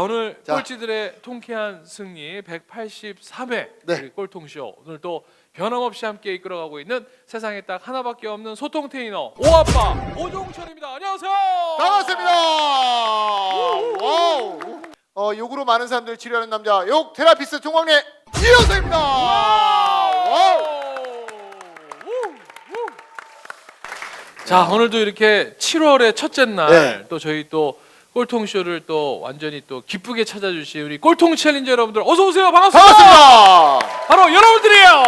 오늘 자. 꼴찌들의 통쾌한 승리 183회 네. 꼴통쇼 오늘 또 변함없이 함께 이끌어가고 있는 세상에 딱 하나밖에 없는 소통 트레이너 오아빠 오종철입니다. 안녕하세요. 반갑습니다. 와우. 어, 욕으로 많은 사람들 치료하는 남자 욕 테라피스트 종광래 이영석입니다. 와우. 자 오늘도 이렇게 7월의 첫째 날 네. 또 저희 또 꼴통쇼를 또 완전히 또 기쁘게 찾아주신 우리 꼴통 챌린저 여러분들 어서 오세요 반갑습니다. 반갑습니다. 바로 여러분들이에요.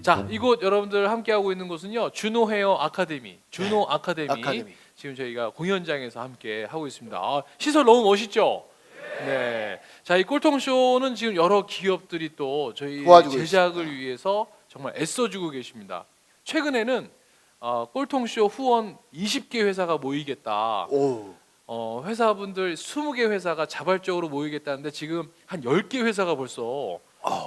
자 이곳 여러분들 함께 하고 있는 곳은요 준호 헤어 아카데미, 준호 아카데미. 아카데미. 지금 저희가 공연장에서 함께 하고 있습니다. 아, 시설 너무 멋있죠? 네. 자, 이 꼴통 쇼는 지금 여러 기업들이 또 저희 도와주고 제작을 위해서 정말 애써주고 계십니다. 최근에는 어, 꼴통 쇼 후원 20개 회사가 모이겠다. 오. 어, 회사분들 20개 회사가 자발적으로 모이겠다는데 지금 한 10개 회사가 벌써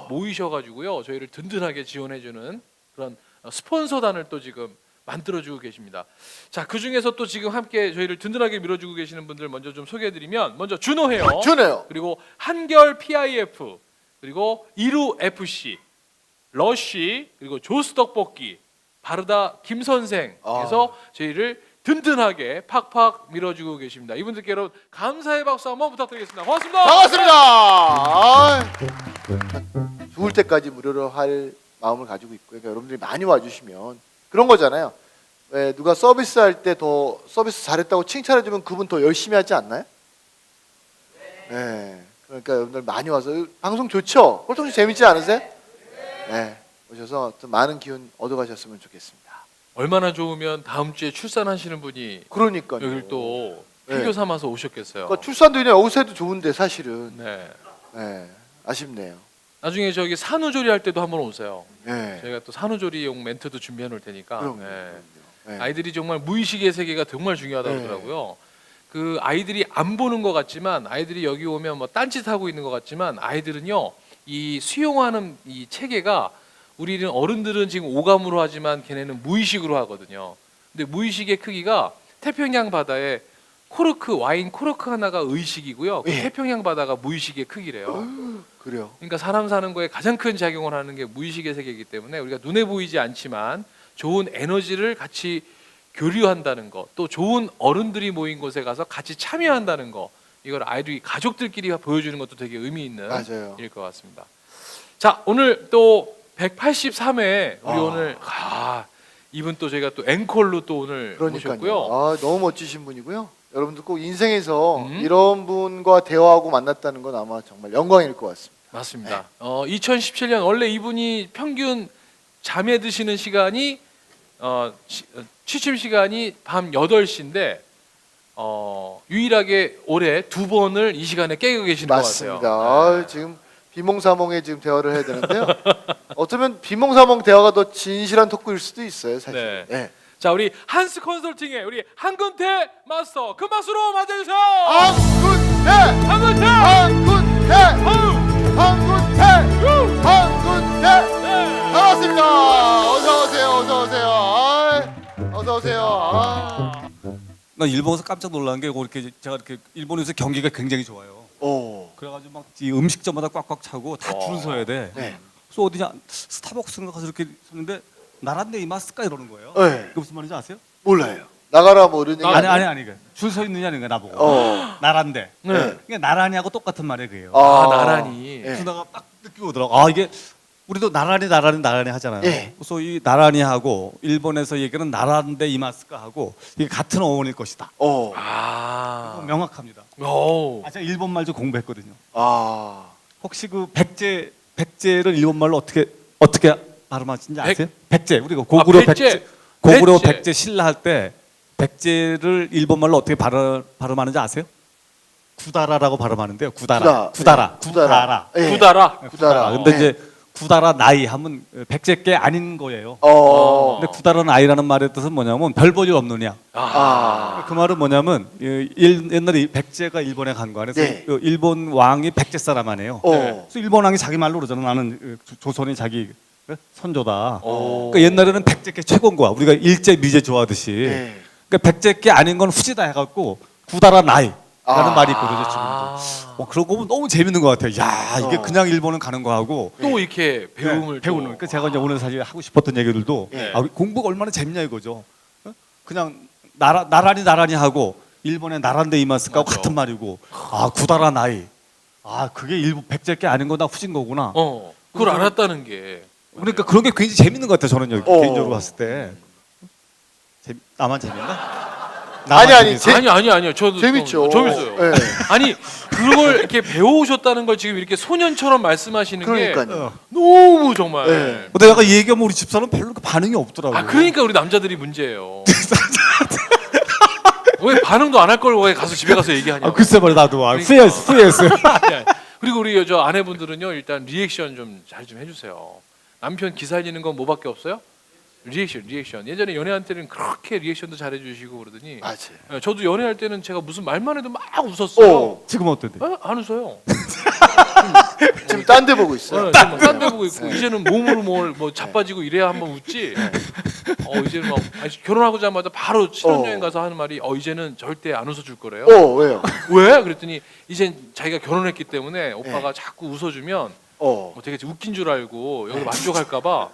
모이셔가지고요 저희를 든든하게 지원해주는 그런 어, 스폰서단을 또 지금 만들어주고 계십니다. 자, 그 중에서 또 지금 함께 저희를 든든하게 밀어주고 계시는 분들 먼저 좀 소개해드리면 먼저 준호헤어 주네요. 그리고 한결 PIF 그리고 이루 FC 러쉬 그리고 조스 떡볶이 바르다 김 선생에서 저희를 든든하게 팍팍 밀어주고 계십니다. 이분들께 여러분 감사의 박수 한번 부탁드리겠습니다. 고맙습니다. 반갑습니다. 아, 죽을 때까지 무료로 할 마음을 가지고 있고요. 그러니까 여러분들이 많이 와주시면 그런 거잖아요. 왜 누가 서비스 할 때 더 서비스 잘했다고 칭찬해주면 그분 더 열심히 하지 않나요? 네. 그러니까 여러분들 많이 와서 방송 좋죠? 꼴통씨 재밌지 않으세요? 네. 오셔서 좀 많은 기운 얻어가셨으면 좋겠습니다. 얼마나 좋으면 다음 주에 출산하시는 분이 그러니까요. 여기를 또 네. 필요 삼아서 오셨겠어요. 그러니까 출산도 그냥 해도 좋은데 사실은 네. 네. 아쉽네요. 나중에 저기 산후조리 할 때도 한번 오세요. 네. 저희가 또 산후조리용 멘트도 준비해 놓을 테니까. 그럼요. 네. 네. 아이들이 정말 무의식의 세계가 정말 중요하다고 네. 하더라고요. 그 아이들이 안 보는 것 같지만 아이들이 여기 오면 뭐 딴짓 하고 있는 것 같지만 아이들은요 이 수용하는 이 체계가 우리는 어른들은 지금 오감으로 하지만 걔네는 무의식으로 하거든요. 근데 무의식의 크기가 태평양 바다에 코르크 와인 코르크 하나가 의식이고요. 그 예. 태평양 바다가 무의식의 크기래요. 그래요. 그러니까 사람 사는 거에 가장 큰 작용을 하는 게 무의식의 세계이기 때문에 우리가 눈에 보이지 않지만 좋은 에너지를 같이 교류한다는 것, 또 좋은 어른들이 모인 곳에 가서 같이 참여한다는 거, 이걸 아이들이 가족들끼리 보여주는 것도 되게 의미 있는 맞아요. 일것 같습니다. 자, 오늘 또 183회 우리 아. 오늘 아, 이분 또 저희가 또 앵콜로 또 오늘 그러니까요. 아, 너무 멋지신 분이고요. 여러분들 꼭 인생에서 음. 이런 분과 대화하고 만났다는 건 아마 정말 영광일 것 같습니다. 맞습니다. 네. 어, 2017년 원래 이분이 평균 잠에 드시는 시간이 어, 시- 어, 취침 시간이 밤 8시인데 어, 유일하게 올해 두 번을 이 시간에 깨고 계시는 맞습니다. 것 같아요. 아, 지금 비몽사몽의 지금 대화를 해야 되는데요. 어쩌면 비몽사몽 대화가 더 진실한 토크일 수도 있어요, 사실. 네. 네. 자, 우리 한스 컨설팅의 우리 한근태 마스터 그 박수로 맞아주세요. 한군태, 한근태. 한군태, 유! 한군태. 네. 반갑습니다. 어서 오세요, 어서 오세요. 아, 어서 오세요. 아. 나 일본 에서 깜짝 놀란 게 이렇게 제가 이렇게 일본에서 경기가 굉장히 좋아요. 오. 그래가지고 막 이 음식점마다 꽉꽉 차고 다 어. 줄을 서야 돼. 네. 그래서 어디냐 스타벅스인가 가서 이렇게 섰는데 나란데 이 마스까 이러는 거예요. 네. 그게 무슨 말인지 아세요? 몰라요. 나가라 뭐 이런 얘기. 아니? 아니 아니 그 줄서 있느냐는 거야 나보고. 어. 나란데. 네. 네. 그러니까 나란히하고 똑같은 말이에요 그게요. 아, 나란히. 네. 그래서 내가 딱 느끼고 오더라고. 아 이게 우리도 나란히 나란히 나란히 하잖아요. 예. 그래서 이 나란히 하고 일본에서 얘기하는 나란데 이마스까 하고 이게 같은 어원일 것이다. 어. 아. 명확합니다. 오. 아 제가 일본 말 좀 공부했거든요. 아. 혹시 그 백제 백제를 일본 말로 어떻게 어떻게 발음하시는지 백- 아세요? 백 제 우리가 고구려 아, 백제. 백제, 고구려 백제. 백제, 신라 할 때 백제를 일본 말로 어떻게 발음 발음하는지 아세요? 구다라라고 발음하는데요. 구다라. 구다. 구다라. 네. 구다라. 예. 구다라. 네, 구다라. 근데 네. 이제 구다라 나이 하면 백제께 아닌 거예요. 어. 근데 구다라 나이라는 말의 뜻은 뭐냐면 별 볼 일 없느냐. 아. 그 말은 뭐냐면 이 일- 옛날에 이 백제가 일본에 간 거 안에서 네. 그 일본 왕이 백제 사람 아니에요. 어. 그래서 일본 왕이 자기 말로 그러잖아. 나는 어, 조- 조선이 자기 어, 선조다. 오. 그러니까 옛날에는 백제께 최고인 거야. 우리가 일제 미제 좋아하듯이. 네. 그러니까 백제께 아닌 건 후지다 해갖고 구다라 나이 라는 아. 말이 있거든요. 지금도. 아, 어, 그런 거 보면 너무 재밌는 것 같아요. 야 이게 어. 그냥 일본은 가는 거하고 또 이렇게 배움을 네, 배우는. 또. 그러니까 제가 이제 오늘 사실 하고 싶었던 얘기들도 네. 아, 공부가 얼마나 재밌냐 이거죠. 어? 그냥 나라 나란히 나란히 하고 일본의 나란데 이마스까 맞아. 같은 말이고 아 구다라 나이. 아 그게 일본 백제께 아닌 거나 후진 거구나. 어, 그걸 알았다는 게. 그러니까 그런 게 굉장히 재밌는 것 같아요. 저는 여기 어. 개인적으로 봤을 때. 재미, 나만 재밌나? 아니, 아니? 제- 아니 아니 아니요. 저도 재밌죠. 어, 재밌어요. 네. 아니 그걸 이렇게 배워오셨다는 걸 지금 이렇게 소년처럼 말씀하시는 게 그러니까요. 어. 너무 정말. 네. 근데 내가 이 얘기하면 우리 집사람 별로 그 반응이 없더라고요. 아 그러니까 우리 남자들이 문제예요. 왜 반응도 안 할 걸 왜 가서 집에 가서 얘기하냐? 아, 글쎄 말이야 나도 아, 그러니까. 후회했어 후회했어요. 아니, 아니. 그리고 우리 저 아내분들은요 일단 리액션 좀 잘 좀 해주세요. 남편 기살리는 건 뭐밖에 없어요? 리액션, 리액션. 예전에 연애할 때는 그렇게 리액션도 잘해주시고 그러더니 맞아요. 예, 저도 연애할 때는 제가 무슨 말만 해도 막 웃었어요. 어, 지금 어떤데? 어? 안 웃어요. 지금 딴 데 보고 있어요. 어, 딴데 보고 있고 이제는 몸으로 뭘뭐 자빠지고 이래야 한번 웃지. 어 이제는 막 아니, 결혼하고자마자 바로 신혼여행 어. 가서 하는 말이 어 이제는 절대 안 웃어줄 거래요. 어, 왜요? 왜? 그랬더니 이젠 자기가 결혼했기 때문에 오빠가 자꾸 웃어주면 어. 어, 되게 웃긴 줄 알고 여기 만족할까봐.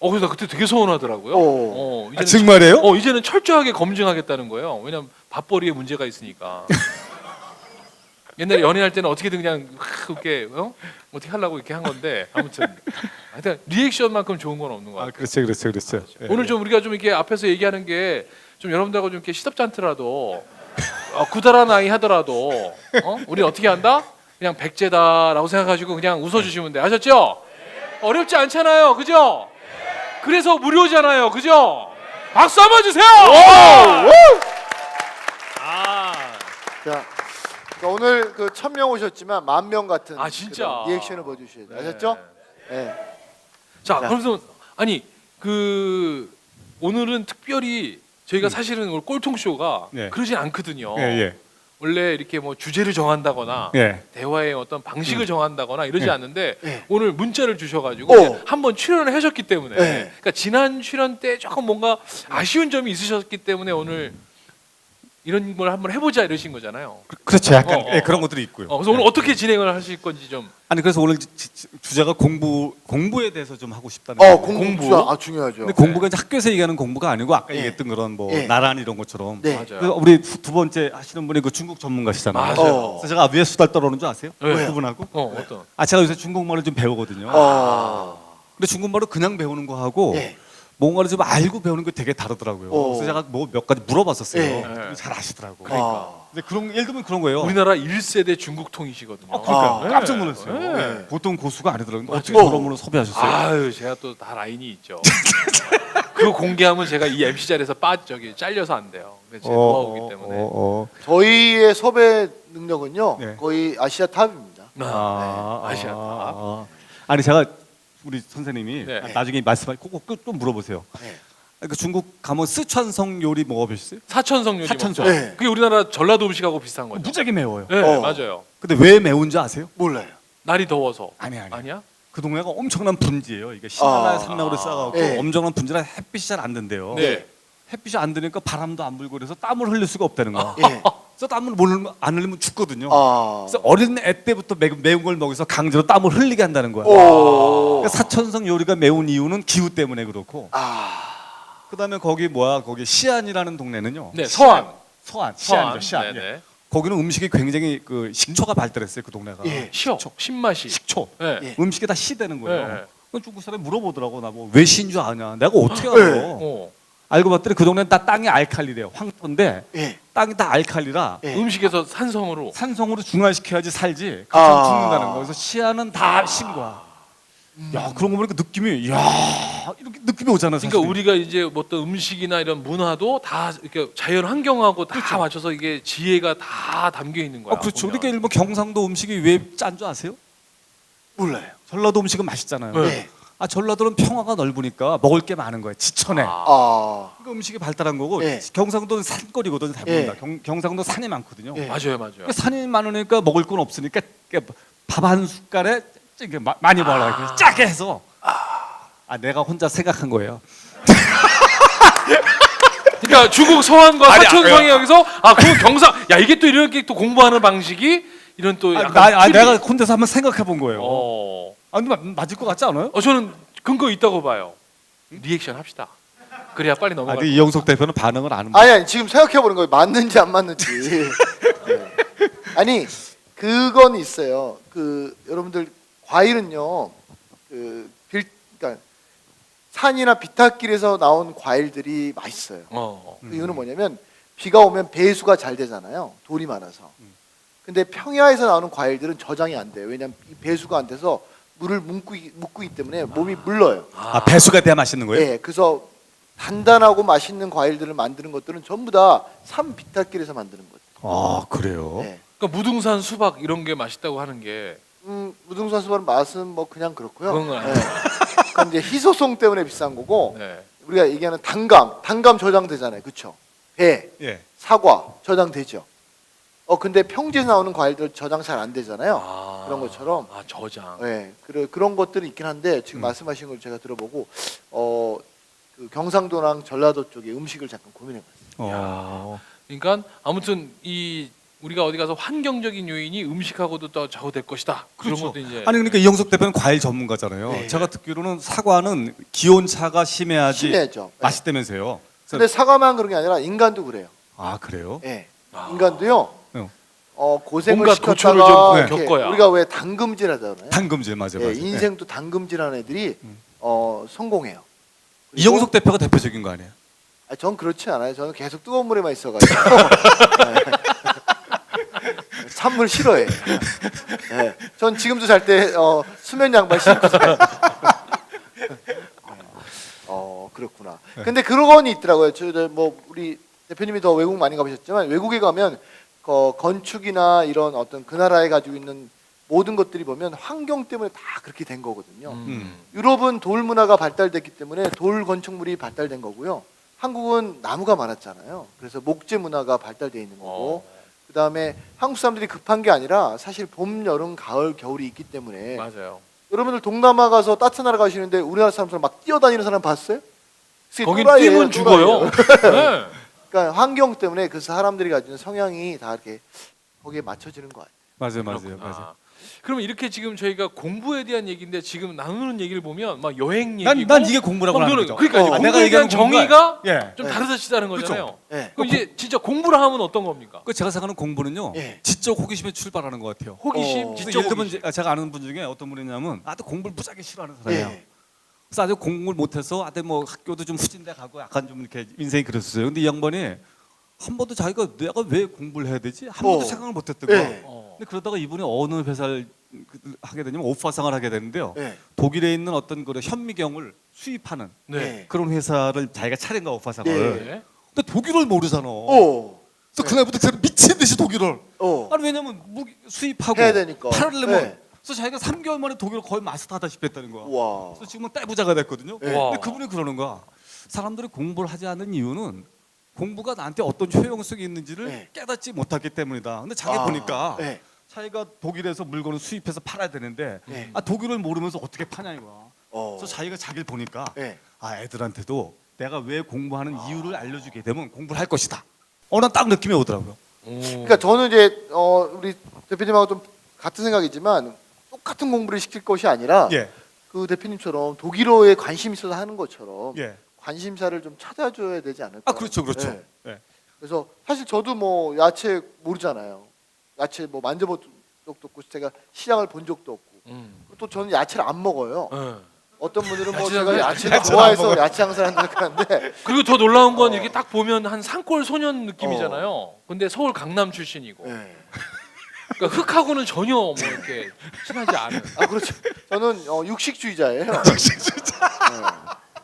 어 그래서 나 그때 되게 서운하더라고요. 어. 어, 아, 이제는 정말이에요? 어 이제는 철저하게 검증하겠다는 거예요. 왜냐면 밥벌이에 문제가 있으니까. 옛날에 연애할 때는 어떻게든 그냥 확 이렇게 어? 어떻게 하려고 이렇게 한 건데 아무튼 하여튼 리액션만큼 좋은 건 없는 것아 같아요. 그렇죠 그렇죠 그렇죠. 예. 오늘 좀 우리가 좀 이렇게 앞에서 얘기하는 게 좀 여러분들하고 좀 이렇게 시덥지 않더라도 어, 구달한 아이 하더라도 어? 우리 어떻게 한다? 그냥 백제다라고 생각하시고 그냥 웃어주시면 돼. 아셨죠? 어렵지 않잖아요, 그죠? 그래서 무료잖아요, 그죠? 박수 한번 주세요. 아, 자, 그러니까 오늘 그 천 명 오셨지만 만 명 같은 아, 진짜. 그런 리액션을 보여주셔야 돼요. 아셨죠? 네. 자, 자. 그래서 아니 그 오늘은 특별히 저희가 사실은 오늘 꼴통 쇼가 네. 그러진 않거든요. 예 예. 원래 이렇게 뭐 주제를 정한다거나 예. 대화의 어떤 방식을 정한다거나 이러지 네. 않는데 네. 오늘 문자를 주셔가지고 어. 이제 한번 출연을 하셨기 때문에 네. 그러니까 지난 출연 때 조금 뭔가 아쉬운 점이 있으셨기 때문에 오늘 이런 걸 한번 해보자 이러신 거잖아요. 그렇죠 약간 어, 어, 예, 어. 그런 것들이 있고요. 어, 그래서 오늘 어떻게 진행을 하실 건지 좀 아니 그래서 오늘 지- 지- 주제가 공부 공부에 대해서 좀 하고 싶다는 어, 거예요. 공부, 공부? 아 중요하죠. 근데 공부가 이제 학교에서 얘기하는 공부가 아니고 아까 예. 얘기했던 그런 뭐 예. 나란 이런 것처럼 네. 맞아요. 그래서 우리 두, 두 번째 하시는 분이 그 중국 전문가시잖아요. 맞아요. 어. 그래서 제가 왜 수달 떨어오는 줄 아세요? 네. 두 분하고? 어 어떤 아 제가 요새 중국말을 좀 배우거든요. 어. 근데 중국말을 그냥 배우는 거하고 예. 뭔가를 좀 알고 배우는 게 되게 다르더라고요. 어. 그래서 제가 뭐 몇 가지 물어봤었어요. 예. 근데 잘 아시더라고. 그러니까. 근데 그런 예를 들면 그런 거예요. 우리나라 1세대 중국통이시거든요. 아, 그러니까 아. 깜짝 놀랐어요. 네. 예. 보통 고수가 아니더라고요. 근데 어떻게 어. 저런 분을 섭외하셨어요? 아유 제가 또 다 라인이 있죠. 그거 공개하면 제가 이 MC 자리에서 빠 저기 잘려서 안 돼요. 근데 제 노하우기 때문에. 어, 어. 저희의 섭외 능력은요 네. 거의 아시아 탑입니다. 아, 아, 아시아 탑. 아. 아니 제가 우리 선생님이 네. 나중에 말씀할 꼭좀 물어보세요. 네. 그 중국 가면 스촨성 요리 먹어보셨어요? 사천성 요리 사천성. 네. 그게 우리나라 전라도 음식하고 비슷한 거죠. 무지하게 매워요. 네, 어. 맞아요. 근데 왜 매운지 아세요? 몰라요. 날이 더워서. 아니 아니. 아니야? 그 동네가 엄청난 분지예요. 이게 시나라 아. 산맥으로 쌓아갖고 네. 엄청난 분지라 햇빛이 잘안 된대요. 네. 햇빛이 안 드니까 바람도 안 불고 그래서 땀을 흘릴 수가 없다는 거야. 예. 그래서 땀을 못 흘리면- 안 흘리면 죽거든요. 아. 그래서 어린 애 때부터 매, 매운 걸 먹여서 강제로 땀을 흘리게 한다는 거야. 오. 그러니까 사천성 요리가 매운 이유는 기후 때문에 그렇고. 아. 그다음에 거기 뭐야 거기 시안이라는 동네는요. 네, 서안. 서안, 서안. 시안이죠, 시안. 네, 네. 거기는 음식이 굉장히 그 식초가 발달했어요 그 동네가. 예. 시어. 신맛이. 식초. 네. 예. 음식이 다 시되는 거예요. 네. 그 중국 사람이 물어보더라고 나 뭐 왜 시인 줄 아냐. 내가 어떻게 알아? 네. 어. 알고 봤더니 그 동네는 다 땅이 알칼리래요. 황토인데 예. 땅이 다 알칼리라 예. 음식에서 산성으로. 산성으로 중화시켜야지 살지. 그래서 아. 죽는다는 거. 그래서 시안은 다신 거야. 야 그런 거 보니까 느낌이 야 이렇게 느낌이 오잖아. 사실. 그러니까 우리가 이제 뭐 어떤 음식이나 이런 문화도 다 이렇게 자연 환경하고 다 맞춰서 이게 지혜가 다 담겨 있는 거야. 아, 그렇죠. 보면. 그러니까 일본 경상도 음식이 왜 짠 줄 아세요? 몰라요. 전라도 음식은 맛있잖아요. 네. 네. 아 전라도는 평화가 넓으니까 먹을 게 많은 거예요. 지천에. 아. 아. 그러니까 음식이 발달한 거고 예. 경상도는 산거리거든요. 대부분 예. 다. 경, 경상도 산이 많거든요. 예. 맞아요, 맞아요. 그러니까 산이 많으니까 먹을 건 없으니까 밥 한 숟갈에 이게 마- 많이 먹으라 고 짜게 해서 아 내가 혼자 생각한 거예요. 그러니까 중국 서안과 아니, 사천 아니, 성역에서 아 그럼 경상 야 이게 또 이렇게 또 공부하는 방식이 이런 또 아, 약간 나, 아, 내가 혼자서 한번 생각해 본 거예요. 어. 아, 근데 마- 맞을 것 같지 않아요? 어 저는 근거 있다고 봐요. 리액션 합시다. 그래야 빨리 아, 넘어가. 근데 이영석 대표는 반응을 안 합니다. 아니, 아니 지금 생각해 보는 거예요. 맞는지 안 맞는지. 네. 아니 그건 있어요. 그 여러분들 과일은요. 그 빌, 그러니까 산이나 비탈길에서 나온 과일들이 맛있어요. 어. 그 이유는 뭐냐면 비가 오면 배수가 잘 되잖아요. 돌이 많아서. 근데 평야에서 나오는 과일들은 저장이 안 돼요. 왜냐면 이 배수가 안 돼서 물을 있- 묻고 있기 때문에 몸이 물러요. 아, 배수가 돼야 맛있는 거예요? 예, 그래서 단단하고 맛있는 과일들을 만드는 것들은 전부 다산 비탈길에서 만드는 거죠. 아, 그래요? 예. 그러니까 무등산 수박 이런 게 맛있다고 하는 게 음, 무등산 수박 맛은 뭐 그냥 그렇고요. 그건 아니에요. 예. 그건 이제 희소성 때문에 비싼 거고 네. 우리가 얘기하는 단감, 단감 저장되잖아요, 그렇죠? 배, 예. 사과 저장되죠. 어 근데 평지에서 나오는 과일들 저장 잘 안 되잖아요. 아, 그런 것처럼. 아 저장. 네, 그래, 그런 것들이 있긴 한데 지금 음. 말씀하신 걸 제가 들어보고 어, 그 경상도랑 전라도 쪽에 음식을 잠깐 고민해봤어요. 어. 그러니까 아무튼 이 우리가 어디 가서 환경적인 요인이 음식하고도 또 좌우될 것이다. 그런 그렇죠. 것도 이제 아니 그러니까 이영석 대표는 과일 전문가잖아요. 네. 제가 듣기로는 사과는 기온 차가 심해야지 심해죠. 네. 맛있다면서요. 근데 사과만 그런 게 아니라 인간도 그래요. 아 그래요? 예. 아. 인간도요. 네. 어, 고생을 온갖 고초를 시켰다가 좀 이렇게 겪어야. 우리가 왜 당금질 하잖아요. 당금질 맞아요. 예, 맞아요. 인생도 당금질하는 애들이 음. 어, 성공해요. 네. 그리고- 이영석 대표가 대표적인 거 아니에요? 아, 전 그렇지 않아요. 저는 계속 뜨거운 물에만 있어가지고 네. 찬물 싫어해. 네. 전 지금도 잘 때 어, 수면 양말 신고 자요. 어 그렇구나. 근데 그런 건 있더라고요. 저뭐 우리 대표님이 더 외국 많이 가보셨지만 외국에 가면 그 건축이나 이런 어떤 그 나라에 가지고 있는 모든 것들이 보면 환경 때문에 다 그렇게 된 거거든요. 음. 유럽은 돌 문화가 발달됐기 때문에 돌 건축물이 발달된 거고요. 한국은 나무가 많았잖아요. 그래서 목재 문화가 발달돼 있는 거고. 어, 그 다음에 한국 사람들이 급한 게 아니라 사실 봄, 여름, 가을, 겨울이 있기 때문에 맞아요. 여러분들 동남아 가서 따뜻한 나라 가시는데 우리나라 사람처럼 막 뛰어다니는 사람 봤어요? 그게 거긴 뛰면 죽어요. 네. 그러니까 환경 때문에 그 사람들이 가지는 성향이 다 이렇게 거기에 맞춰지는 거 같아요. 맞아요, 맞아요, 그렇구나. 맞아요. 그러면 이렇게 지금 저희가 공부에 대한 얘기인데 지금 나누는 얘기를 보면 막 여행 얘기고 난, 난 이게 공부라고 막 하는 거죠. 그러니까 어. 공부에 대한 얘기하는 정의가 예. 좀 네. 다르다는 그렇죠. 거잖아요. 네. 그럼 이제 진짜 공부를 하면 어떤 겁니까? 그 제가 생각하는 공부는요. 예. 지적 호기심에 출발하는 것 같아요. 호기심, 어. 지적 예를 들면 호기심. 제- 제가 아는 분 중에 어떤 분이냐면 아주 공부를 무지하게 싫어하는 사람이에요. 예. 그래서 아주 공부를 못해서 아주 뭐 학교도 좀 후진돼 가고 약간 좀 이렇게 인생이 그랬었어요. 근데 이 양반이 한 번도 자기가 내가 왜 공부를 해야 되지? 한 번도 어. 생각을 못 했던 거야. 예. 어. 근데 그러다가 이분이 어느 회사를 그- 하게 되냐면 오파상을 하게 되는데요. 네. 독일에 있는 어떤 그 현미경을 수입하는 네. 그런 회사를 자기가 차린 거야 오파상을. 네. 네. 근데 독일을 모르잖아. 오. 그래서 그날부터 미친 듯이 독일을. 어. 아니 왜냐면 무기 수입하고 해야 되니까. 팔으려면 네. 그래서 자기가 3개월 만에 독일을 거의 마스터하다시피 했다는 거야. 와. 그래서 지금은 떼부자가 됐거든요. 네. 와. 근데 그분이 그러는 거야. 사람들이 공부를 하지 않는 이유는 공부가 나한테 어떤 효용성이 있는지를 네. 깨닫지 못하기 때문이다. 근데 자기 아, 보니까 네. 자기가 독일에서 물건을 수입해서 팔아야 되는데 네. 아 독일을 모르면서 어떻게 파냐 이거야. 어. 그래서 자기가 자기를 보니까 네. 아 애들한테도 내가 왜 공부하는 이유를 알려주게 되면 공부를 할 것이다. 어 난 딱 느낌이 오더라고요. 오. 그러니까 저는 이제 어, 우리 대표님하고 좀 같은 생각이지만 똑같은 공부를 시킬 것이 아니라 예, 그 대표님처럼 독일어에 관심 있어서 하는 것처럼 예. 관심사를 좀 찾아줘야 되지 않을까? 아 그렇죠, 그렇죠. 네. 예. 그래서 사실 저도 뭐 야채 모르잖아요. 야채 뭐 만져본 적도 없고 제가 시장을 본 적도 없고 음. 또 저는 야채를 안 먹어요. 네. 어떤 분들은 뭐 야채를 제가 안 야채를 야채를 안 좋아해서 먹어요. 야채 항상 생각하는데 그리고 더 놀라운 건 어. 이렇게 딱 보면 한 산골 소년 느낌이잖아요. 근데 서울 강남 출신이고. 네. 그러니까 흑하고는 전혀 뭐 이렇게 친하지 않은. 아 그렇죠. 저는 어, 육식주의자예요. 육식주의자.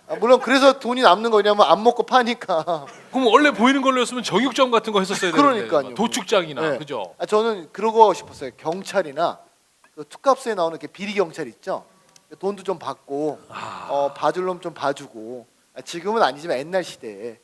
아, 물론 그래서 돈이 남는 거냐면 안 먹고 파니까. 그럼 원래 보이는 걸로였으면 정육점 같은 거 했었어야 되는데. 그러니까요. 도축장이나 네. 그죠. 아, 저는 그러고 싶었어요. 경찰이나 그 투캅스에 나오는 이렇게 비리 경찰 있죠. 돈도 좀 받고 아. 어, 봐줄 놈 좀 봐주고. 아, 지금은 아니지만 옛날 시대에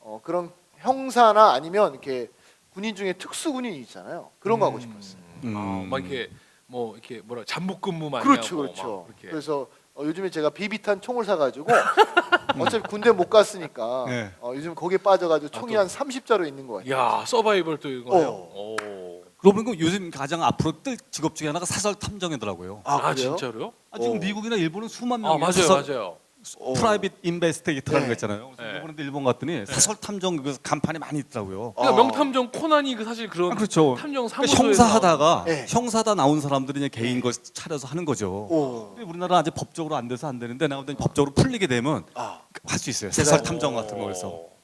어, 그런 형사나 아니면 이렇게 군인 중에 특수 군인이 있잖아요. 그런 거 하고 싶었어요. 음. 아, 막 이렇게 뭐 이렇게 뭐라 잠복 근무 많이 그렇죠, 하고 그렇죠. 막 그렇게. 그래서 어, 요즘에 제가 비비탄 총을 사가지고 어차피 군대 못 갔으니까 네. 어, 요즘 거기에 빠져가지고 아, 총이 또. 한 30자로 있는 거예요. 야 서바이벌 또 이거요. 어. 오. 그러고 보니까 요즘 가장 앞으로 뜰 직업 중에 하나가 사설 탐정이더라고요. 아, 아? 진짜로요? 아, 지금 어. 미국이나 일본은 수만 아 명이 맞아요 사설 맞아요. 어. 프라이빗 인베스티게이터라는 네. 거 있잖아요. 그래서 네. 일본 갔더니 사설 탐정 그 간판이 많이 있더라고요. 그러니까 아. 명탐정 코난이 그 사실 그런 아, 그렇죠. 탐정 그러니까 사무소에 형사하다가 네. 형사다 나온 사람들이 이제 개인 거 차려서 하는 거죠. 오. 근데 우리나라 아직 법적으로 안 돼서 안 되는데 땐 법적으로 풀리게 되면 아, 할 수 있어요. 사설 탐정 같은 거에서.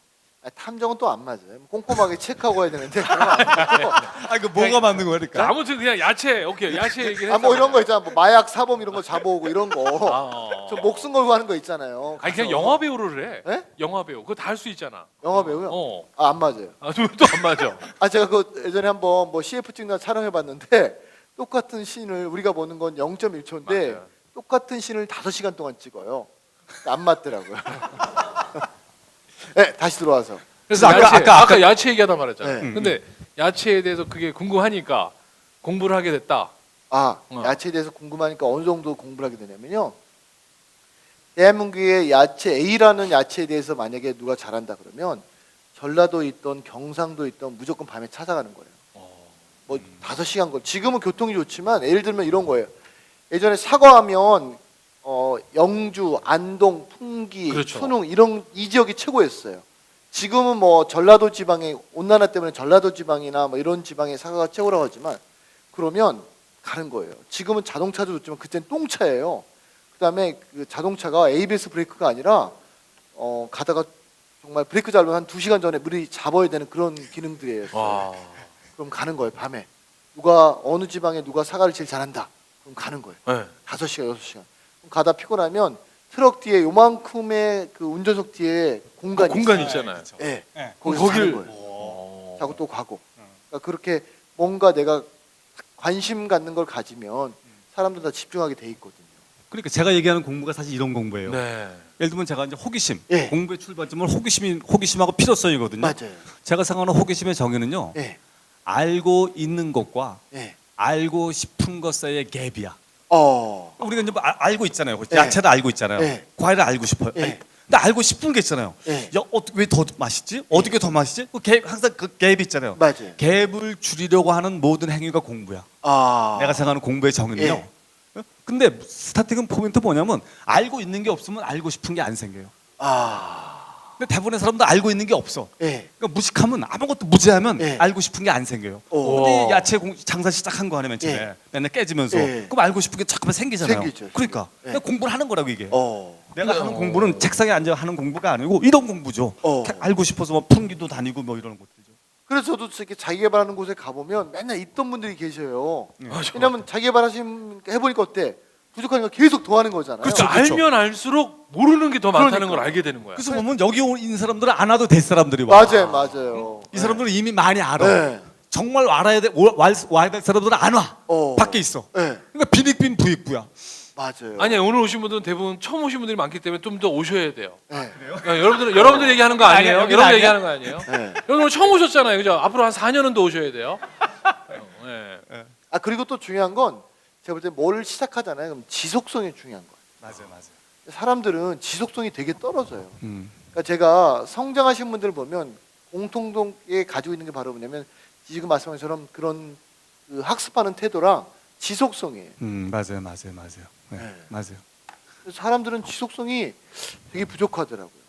아, 탐정은 또 안 맞아요. 꼼꼼하게 체크하고 가야 되는데 그건 안 맞고. 아, 그 뭐가 맞는 거니까. 자, 아무튼 그냥 야채 오케이 야채 얘기를 아, 뭐 했잖아요. 이런 거 있잖아. 뭐 마약 사범 이런 거 잡아오고 이런 거. 아. 저 목숨 걸고 하는 거 있잖아요. 아니 그냥 가서. 영화 배우를 해. 예? 영화 배우 그거 다 할 수 있잖아. 영화 배우요? 어. 아, 안 맞아요. 아또안 맞아. 아 제가 그 예전에 한번 뭐 CF 찍나 촬영해 봤는데 똑같은 씬을 우리가 보는 건 0.1초인데 맞아요. 똑같은 씬을 5시간 동안 찍어요. 안 맞더라고요. 네, 다시 들어와서. 그래서 아까- 야채, 아까- 아까, 야채 얘기하다 말했잖아요. 네. 근데 야채에 대해서 그게 궁금하니까 공부를 하게 됐다. 아, 어. 야채에 대해서 궁금하니까 어느 정도 공부를 하게 되냐면요. 대한민국의 야채 A라는 야채에 대해서 만약에 누가 잘한다 그러면 전라도에 있던 경상도에 있던 무조건 밤에 찾아가는 거예요. 뭐 다섯 시간 걸. 지금은 교통이 좋지만 예를 들면 이런 거예요. 예전에 사과하면 어, 영주, 안동, 풍기, 그렇죠. 순웅 이런 이 지역이 최고였어요. 지금은 뭐 전라도 지방의 온난화 때문에 전라도 지방이나 뭐 이런 지방의 사과가 최고라고 하지만 그러면 가는 거예요. 지금은 자동차도 좋지만 그때는 똥차예요. 그다음에 그 자동차가 ABS 브레이크가 아니라 어, 가다가 정말 브레이크 잡으면 한두 시간 전에 물이 잡아야 되는 그런 기능들이에요. 와. 그럼 가는 거예요 밤에 누가 어느 지방에 누가 사과를 제일 잘한다 그럼 가는 거예요 네. 다섯 시간 여섯 시간 그럼 가다 피곤하면 트럭 뒤에 요만큼의 그 운전석 뒤에 공간이 공간 있어요. 있잖아요. 예 네. 거기 거길- 사는 거예요 어. 자고 또 가고 그러니까 그렇게 뭔가 내가 관심 갖는 걸 가지면 사람들 다 집중하게 돼 있거든요 그러니까 제가 얘기하는 공부가 사실 이런 공부예요. 네. 예를 들면 제가 이제 호기심, 예. 공부의 출발점은 호기심이 호기심하고 필요성이거든요. 맞아요 제가 생각하는 호기심의 정의는요. 예 알고 있는 것과 예. 알고 싶은 것 사이의 갭이야. 어 우리가 이제 뭐 아- 알고 있잖아요. 예. 야채를 알고 있잖아요. 예. 과일을 알고 싶어요. 예. 아니, 근데 알고 싶은 게 있잖아요. 예. 야, 어, 왜더 맛있지? 어떻게 더 맛있지? 그 갭, 항상 그 갭이 있잖아요. 맞아요 갭을 줄이려고 하는 모든 행위가 공부야. 아 내가 생각하는 공부의 정의는요. 예. 어? 근데 스타팅은 포인트 뭐냐면 알고 있는 게 없으면 알고 싶은 게 안 생겨요. 아 대부분의 사람도 알고 있는 게 없어. 예. 그러니까 무식하면 아무것도 무지하면 예. 알고 싶은 게 안 생겨요. 오. 근데 야채 공- 장사 시작한 거 하면 처음에 예. 맨날 깨지면서 예. 그럼 알고 싶은 게 자꾸만 생기잖아요. 생기죠. 그러니까 예. 공부를 하는 거라고 이게. 어. 내가 근데, 하는 어. 공부는 책상에 앉아 하는 공부가 아니고 이런 공부죠. 어. 알고 싶어서 뭐 풍기도 다니고 뭐 이런 것들이죠. 그래서 저도 이렇게 자기 개발하는 곳에 가보면 맨날 있던 분들이 계셔요. 맞아. 왜냐면 자기 개발하신 해보니까 어때? 부족하니까 계속 더 하는 거잖아요. 그렇죠. 그렇죠. 알면 알수록 모르는 게 더 많다는 그러니까. 걸 알게 되는 거야. 그래서 보면 여기 있는 사람들은 안 와도 될 사람들이 와. 맞아요, 맞아요. 이 사람들은 이미 많이 알아. 네. 정말 알아야 돼 와- 와- 와야 될 사람들은 안 와. 어. 밖에 있어. 네, 그러니까 비닉빈 부익부야. 맞아요. 아니 오늘 오신 분들은 대부분 처음 오신 분들이 많기 때문에 좀 더 오셔야 돼요. 네. 야, 여러분들 여러분들 얘기하는 거 아니에요? 아니야, 여기는 여러분들 아니야. 얘기하는 거 아니에요? 네. 여러분 처음 오셨잖아요, 그죠? 앞으로 한 4년은 더 오셔야 돼요. 어, 네. 아 그리고 또 중요한 건 제가 볼 때 뭘 시작하잖아요. 그럼 지속성이 중요한 거예요. 맞아요, 맞아요. 사람들은 지속성이 되게 떨어져요. 음. 그러니까 제가 성장하신 분들 보면 공통동에 가지고 있는 게 바로 뭐냐면 지금 말씀하신 것처럼 그런 그 학습하는 태도랑 지속성이에요. 음, 맞아요, 맞아요, 맞아요. 네, 네. 맞아요. 사람들은 지속성이 되게 부족하더라고요.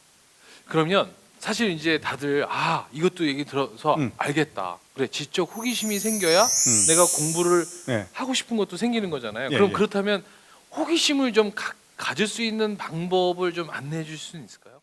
그러면 사실 이제 다들 아 이것도 얘기 들어서 음. 알겠다. 그래 지적 호기심이 생겨야 음. 내가 공부를 네. 하고 싶은 것도 생기는 거잖아요. 예, 그럼 예. 그렇다면 호기심을 좀 가, 가질 수 있는 방법을 좀 안내해 줄 수는 있을까요?